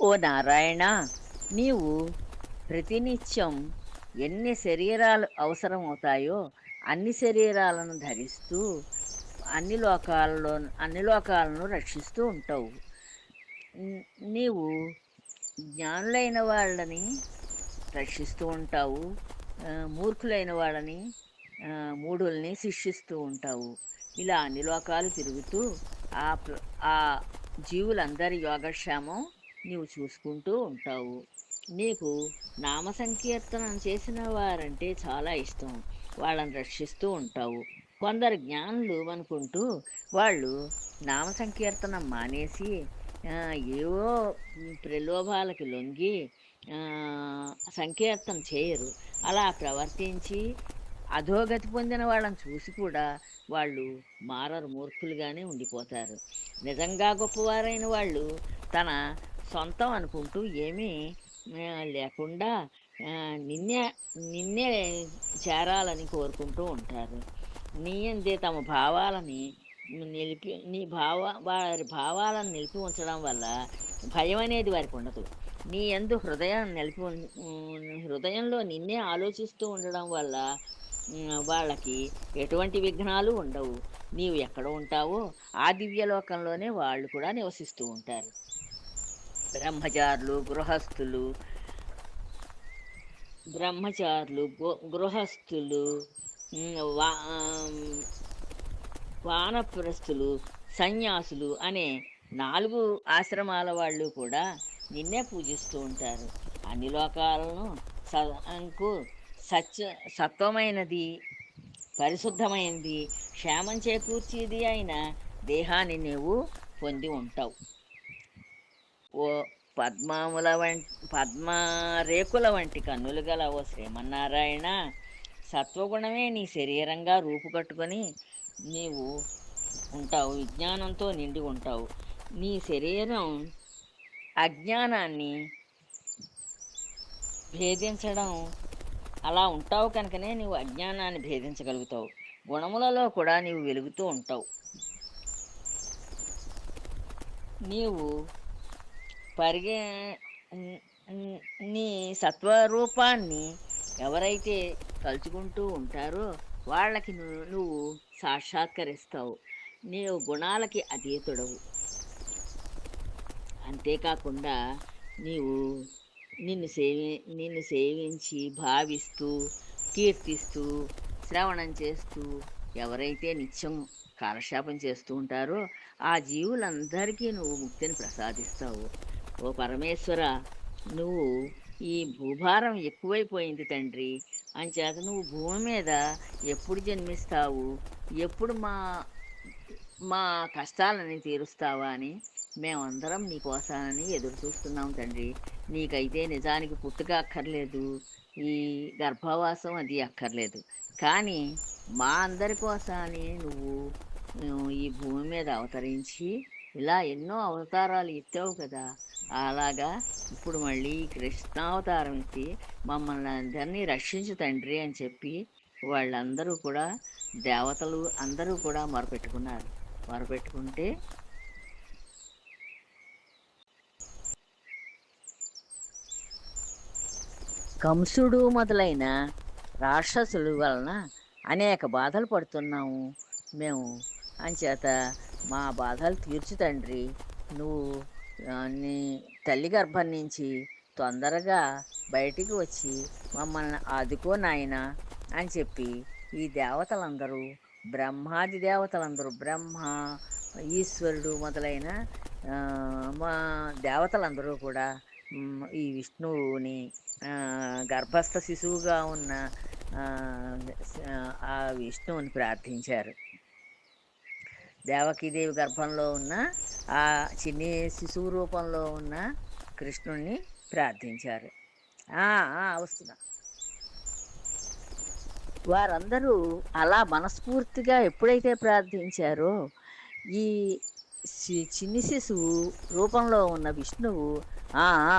ఓ నారాయణ నీవు ప్రతినిత్యం ఎన్ని శరీరాలు అవసరం అవుతాయో అన్ని శరీరాలను ధరిస్తూ అన్ని లోకాలలో అన్ని లోకాలను రక్షిస్తూ ఉంటావు. నీవు జ్ఞానులైన వాళ్ళని రక్షిస్తూ ఉంటావు. మూర్ఖులైన వాళ్ళని మూఢుల్ని శిక్షిస్తూ ఉంటావు. ఇలా అన్ని లోకాలు తిరుగుతూ ఆ ఆ జీవులందరి యోగక్షేమం నీవు చూసుకుంటూ ఉంటావు. నీకు నామ సంకీర్తనం చేసిన వారంటే చాలా ఇష్టం. వాళ్ళని రక్షిస్తూ ఉంటావు. కొందరు జ్ఞానులు అనుకుంటూ వాళ్ళు నామ సంకీర్తనం మానేసి ఏవో ప్రలోభాలకి లొంగి సంకీర్తన చేయరు. అలా ప్రవర్తించి అధోగతి పొందిన వాళ్ళని చూసి కూడా వాళ్ళు మారరు మూర్ఖులుగానే ఉండిపోతారు. నిజంగా గొప్పవారైన వాళ్ళు తన సొంతం అనుకుంటూ ఏమీ లేకుండా నిన్నే నిన్నే చేరాలని కోరుకుంటూ ఉంటారు. నీ అందే తమ భావాలని నిలిపి నీ భావ వారి భావాలను నిలిపి ఉంచడం వల్ల భయం అనేది వారికి ఉండదు. నీ ఎందు హృదయం నిలిపి ఉం- హృదయంలో నిన్నే ఆలోచిస్తూ ఉండడం వల్ల వాళ్ళకి ఎటువంటి విఘ్నాలు ఉండవు. నీవు ఎక్కడ ఉంటావో ఆ దివ్యలోకంలోనే వాళ్ళు కూడా నివసిస్తూ ఉంటారు. బ్రహ్మచారులు గృహస్థులు. బ్రహ్మచారులు గృహస్థులు వా వానప్రస్థులు సన్యాసులు అనే నాలుగు ఆశ్రమాల వాళ్ళు కూడా నిన్నే పూజిస్తూ ఉంటారు. అన్ని లోకాలను సకు సత్య సత్వమైనది పరిశుద్ధమైనది క్షేమం చేకూర్చేది అయిన దేహాన్ని నీవు పొంది ఉంటావు. ఓ పద్మాముల వంటి పద్మరేకుల వంటి కన్నులు గల ఓ శ్రీమన్నారాయణ సత్వగుణమే నీ శరీరంగా రూపుకట్టుకొని నీవు ఉంటావు విజ్ఞానంతో నిండి ఉంటావు. నీ శరీరం అజ్ఞానాన్ని భేదించడం అలా ఉంటావు కనుకనే నీవు అజ్ఞానాన్ని భేదించగలుగుతావు. గుణములలో కూడా నీవు వెలుగుతూ ఉంటావు. నీవు పరిగే నీ సత్వరూపాన్ని ఎవరైతే తలుచుకుంటూ ఉంటారో వాళ్ళకి నువ్వు నువ్వు సాక్షాత్కరిస్తావు. నీవు గుణాలకి అతీతుడవు. అంతేకాకుండా నీవు నిన్ను సేవి నిన్ను సేవించి భావిస్తూ కీర్తిస్తూ శ్రవణం చేస్తూ ఎవరైతే నిత్యం కాలక్షేపం చేస్తూ ఉంటారో ఆ జీవులందరికీ నువ్వు ముక్తిని ప్రసాదిస్తావు. ఓ పరమేశ్వర నువ్వు ఈ భూభారం ఎక్కువైపోయింది తండ్రి. అంచేత నువ్వు భూమి మీద ఎప్పుడు జన్మిస్తావు? ఎప్పుడు మా మా కష్టాలని తీరుస్తావా అని మేమందరం నీకోసానని ఎదురు చూస్తున్నాం తండ్రి. నీకైతే నిజానికి పుట్టుక అక్కర్లేదు. ఈ గర్భవాసం అది అక్కర్లేదు. కానీ మా అందరి కోసాని నువ్వు ఈ భూమి మీద అవతరించి ఇలా ఎన్నో అవతారాలు ఎత్తావు కదా. అలాగా? ఇప్పుడు మళ్ళీ కృష్ణావతారం ఎత్తి మమ్మల్ని అందరినీ రక్షించు తండ్రి అని చెప్పి వాళ్ళందరూ కూడా దేవతలు అందరూ కూడా మొరపెట్టుకున్నారు. మొరపెట్టుకుంటే కంసుడు మొదలైన రాక్షసులు వలన అనేక బాధలు పడుతున్నాము మేము అంచేత మా బాధలు తీర్చు తండ్రి. నువ్వు తల్లి గర్భం నుంచి తొందరగా బయటికి వచ్చి మమ్మల్ని ఆదుకో నాయన అని చెప్పి ఈ దేవతలందరూ బ్రహ్మాది దేవతలందరూ బ్రహ్మ ఈశ్వరుడు మొదలైన మా దేవతలందరూ కూడా ఈ విష్ణువుని గర్భస్థ శిశువుగా ఉన్న ఆ విష్ణువుని ప్రార్థించారు. దేవకీదేవి గర్భంలో ఉన్న ఆ చిన్ని శిశువు రూపంలో ఉన్న కృష్ణుణ్ణి ప్రార్థించారు. వస్తున్నా. వారందరూ అలా మనస్ఫూర్తిగా ఎప్పుడైతే ప్రార్థించారో ఈ చి- చిన్ని శిశువు రూపంలో ఉన్న విష్ణువు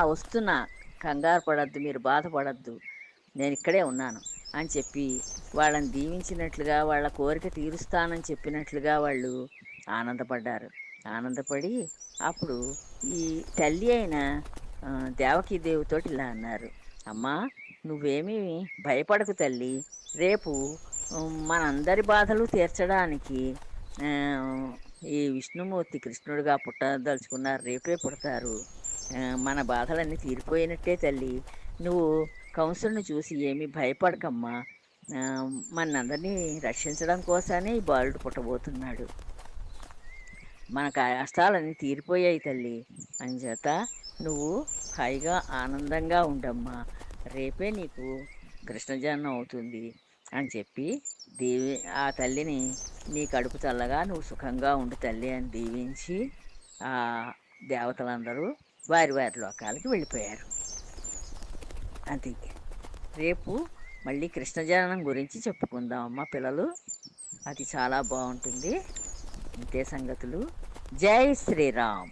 వస్తున్నా. కంగారు పడద్దు మీరు బాధపడద్దు. నేను ఇక్కడే ఉన్నాను. అని చెప్పి వాళ్ళని దీవించినట్లుగా వాళ్ళ కోరిక తీరుస్తానని చెప్పినట్లుగా వాళ్ళు ఆనందపడ్డారు. ఆనందపడి అప్పుడు ఈ తల్లి అయిన ఆ, దేవకీ దేవితోటి ఇలా అన్నారు. అమ్మా నువ్వేమీ భయపడకు తల్లి. రేపు మనందరి బాధలు తీర్చడానికి ఈ విష్ణుమూర్తి కృష్ణుడిగా పుట్టదలుచుకున్నారు. రేపే పుడతారు. మన బాధలన్నీ తీరిపోయినట్టే తల్లి. నువ్వు కౌన్సిల్ని చూసి ఏమీ భయపడకమ్మా. మనందరినీ రక్షించడం కోసమే ఈ బాలుడు పుట్టబోతున్నాడు. మన కష్టాలన్నీ తీరిపోయాయి తల్లి. అంచేత నువ్వు హాయిగా ఆనందంగా ఉండమ్మా. రేపే నీకు కృష్ణజన్మం అవుతుంది అని చెప్పి దేవి ఆ తల్లిని నీ కడుపు చల్లగా నువ్వు సుఖంగా ఉండు తల్లి అని దీవించి ఆ దేవతలందరూ వారి వారి లోకాలకి వెళ్ళిపోయారు. అది. రేపు మళ్ళీ కృష్ణజనం గురించి చెప్పుకుందాం అమ్మ పిల్లలు. అది చాలా బాగుంటుంది. ఇంతే సంగతులు. జై శ్రీరామ్.